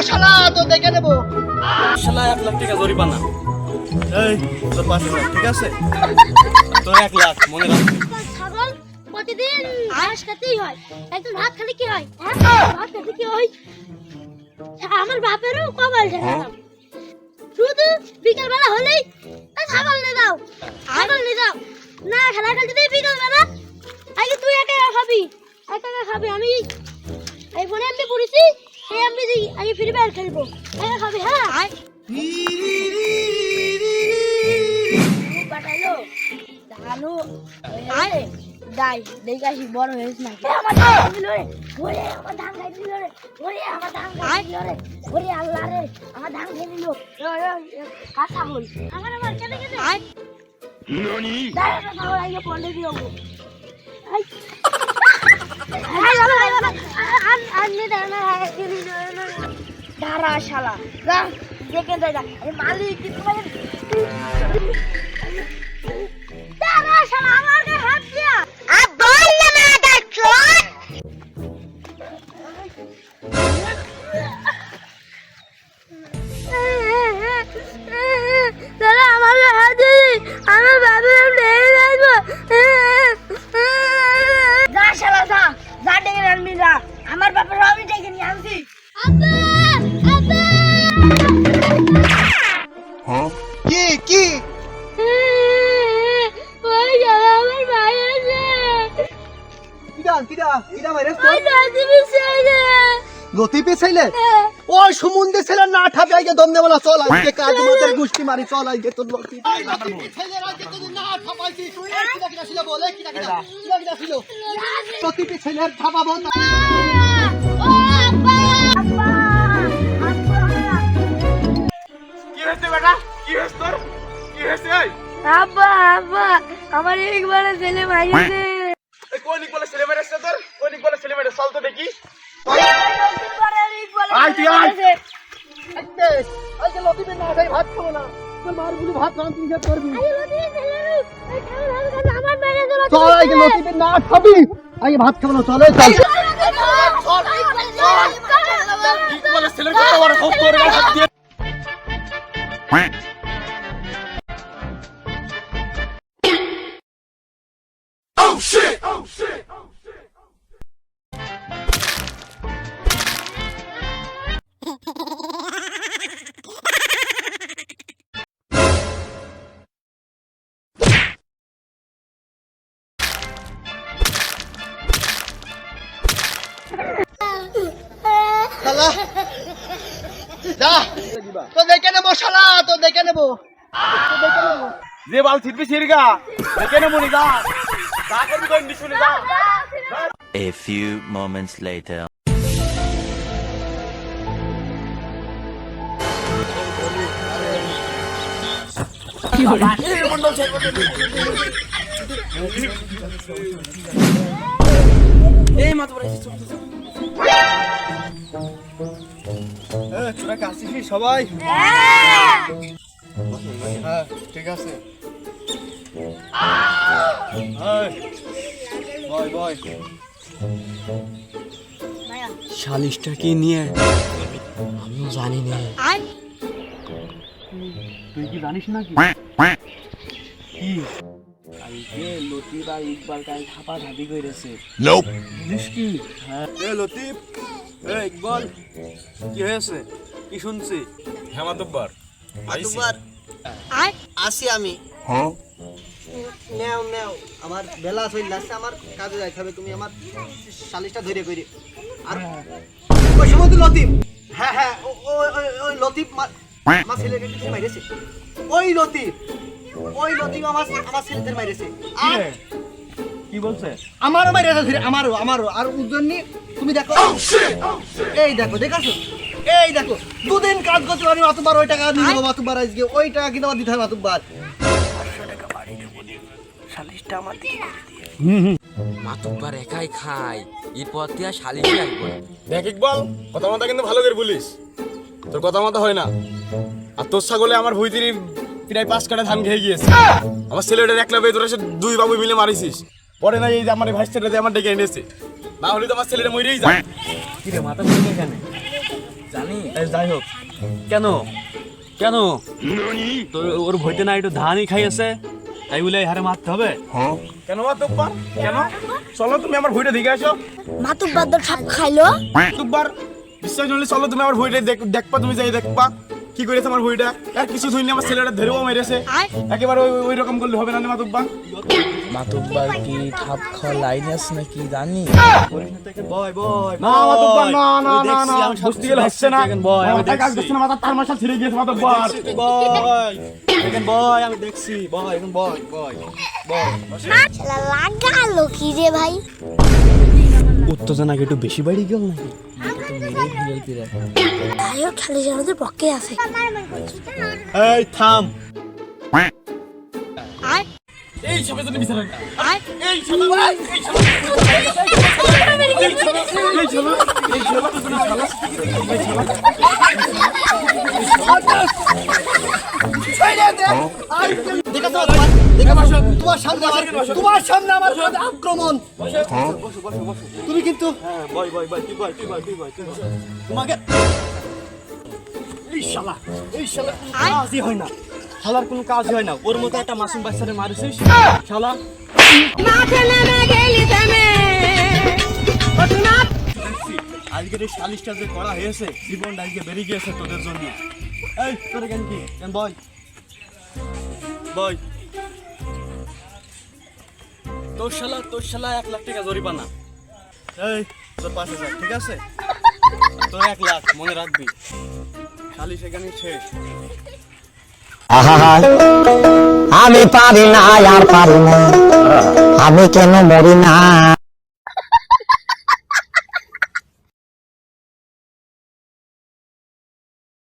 মশলা তো দেখে নেব। শালা এক লাখ টাকা জরিমানা। এই তোর পাঁচ লাখ ঠিক আছে? তোর এক লাখ মনে রাখ। ছাগল প্রতিদিন ঘাস খেতেই হয়। একদিন ভাত খেলে কি হয়? হ্যাঁ? ভাত খেতে কি হয়? আমার বাপেরও কপাল ঠেকালাম শুধু বিকাল বেলা হলেই "এই ছাগল নিয়ে যাও। ছাগল নিয়ে যাও। না খেলা খেলতে দেই বিকাল বেলা আগে তুই একা খাবি? একা একা খাবি? আমি এই ফোনে এমনি পড়েছি দিই আগে ফ্রি ফায়ার খেলব একা খাবি হ্যাঁ ধানু আয় দেখে আসি বড় হয়েছে না আমার ধান খাইছিল রে ওরে আমার ধান খাইছিল রে ওরে আমার ধান খাইছিল রে ওরে আল্লাহ রে আমার ধান খেয়ে নিল কাঁচা হল আমার আমার কেটে কেটে দাঁড়া না ছাগল আইলে পড়লে কি দাঁড়া শালা দেখে যা যা মালিক কিন্তু শালা আমার হাত দিয়া আর বল না মাদার চোদ যা আমার বাপের আমি ডেকে নিয়ে আনছি। কি কি? ওই বিছাইলে লতিপে ছেলে ওই সমুদ্রে ছেলে না ঠাবে আগে দম দেবলা চল আজকে কাজ মাদের গুষ্টি মারি চল আজকে তোর লতি লতিপে ছেলের আব্বা! কি হয়েছে বেটা? কি হয়েছে তোর? কি হয়েছে আব্বা আব্বা! আমার একবারে ছেলে মারিছে কোন বলে ছেলে মেরেছে তোর? কোন বলে ছেলে মেরে চল তো দেখি। আয় তুই আয়। আজকে লতিপে না খাই ভাত খাব না। তোর মার গুলি ভাত রান তুই করবি চল আগে লতিপে না খাবি। আগে ভাত খাব না চলে চল। যা। তো দেখে নেব শালা তো দেখে নেব। তো দেখে নেব যে বাল ছিটবি ছিড়গা দেখে নে যা। যা করবি কই শুনে যা। A few moments later. এই মাত্র তোরা কাছিস সবাই? হ্যাঁ ঠিক আছে। এই, বয় বয়। সালিশটা কি নিয়ে? আমিও জানি না। তুই কি জানিস না কি? কালকে লতিফ আর ইকবাল কাল ধাপা ধাপি করেছে কি? হ্যাঁ। এ লতিফ। এ ইকবাল কি হয়েছে? কি শুনছি? হেমাতব্বার দুবার আসি আমি। নেও নেও। আমার বেলা চলে আসছে আমার কাজে যাইতে হবে। তুমি আমার সালিশটা ধরে করি আর ওই সময় তো লতিফ। হ্যাঁ হ্যাঁ ওই- ওই লতিফ মা- আমার ছেলেকে কিছু মাইরেছে? ওই লতিফ। ওই লতিফ আমার আমার ছেলেদের মাইরেছে। আর কি বলছে? আমারও মাইরেছে আমারও আমারও। আর উজ্জন্যি তুমি দেখো। এই দেখো দেখাছো? এই দেখো দুদিন কাজ করতে পারি মাতুবার ওই টাকা দিয়ে দেবো মাতুবার আজকে ওই টাকা কিন্তু আমার দিতে হবে মাতুবার মাতুব্বার একাই খায় এরপর দিয়ে শালিশি আসব দেখ ইকবাল কথা মতো কিন্তু ভালো করে বলিস। তোর কথা মতো হয় না। আর তোর ছাগলে আমার ভুইতিরি প্রায় পাঁচ কাটা ধান খেয়ে গিয়েছে। আমার ছেলেটা একলা বেয়ে তোরা সে দুই বাবু মিলে মারিছিস। পরে না এই যে আমার ভাইসটা দিয়ে আমার ডেকে এনেছে। না হলে তো আমার ছেলেটা মরেই যায়। কি রে মাথা কেন? জানি। যাই হোক। কেন? কেন? তোর ওর ভইতে না একটু ধানই আছে। তাই বলে হারে মারতে হবে? কেন মাতুব্বার কেন? চলো তুমি আমার ভুঁইটা দেখে আসো। মাতুব্বার তো সব খাইলো। মাতুব্বার বিশ্বাস হলে চলো তুমি আমার ভুঁইটা দেখ দেখবা তুমি যাই দেখবা। কি করেছে আমার ভুঁইটা আর কিছু ধরনি আমার ছেলেটা ধরেও মেরেছে। একেবারে ওই- ওই রকম করলে হবে না মাতুব্বা? মাতুব্বার কি ঠাপ খাওয়া লাইন আছে নাকি জানি? বয় বয়। না মাতুব্বার না না না না। আমি বুঝতে গেলে হচ্ছে না। দেখছি, দেখেন, বয়, আমি দেখছি। না মাথা তার মাসা ছিঁড়ে গিয়েছে মাতুব্বার বয়। দেখেন বয় আমি দেখছি। বয় এখন বয় বয় বয়। লাগালো কি রে ভাই। উত্তেজনা একটু বেশি বাড়ি গেল নাকি? তাইও খেলে আমাদের পক্ষে আছে এই থাম তোমার সামনে আমার তোমার সামনে আমার আক্রমণ। তুমি কিন্তু হ্যাঁ তোমাকে এই শালা এই শালা কাজই হয় না। শালার কোনো কাজই হয় না। ওর মতো একটা মাসুম বাচ্চারে মারিছিস শালা। আজকের এই সালিশটা যে করা হয়েছে জীবনটা আজকে বেরিয়ে গিয়েছে তোদের জন্য। এই তোর কেন কি? কেন বয়? বয়। তোর শালা তোর শালা এক লাখ টাকা জরিমানা এই তোর পাঁচ হাজার ঠিক আছে? তোর এক লাখ মনে রাখবি। খালি সেখানে শেষ। আমি পারি না আর পারি না আমি কেন মরি না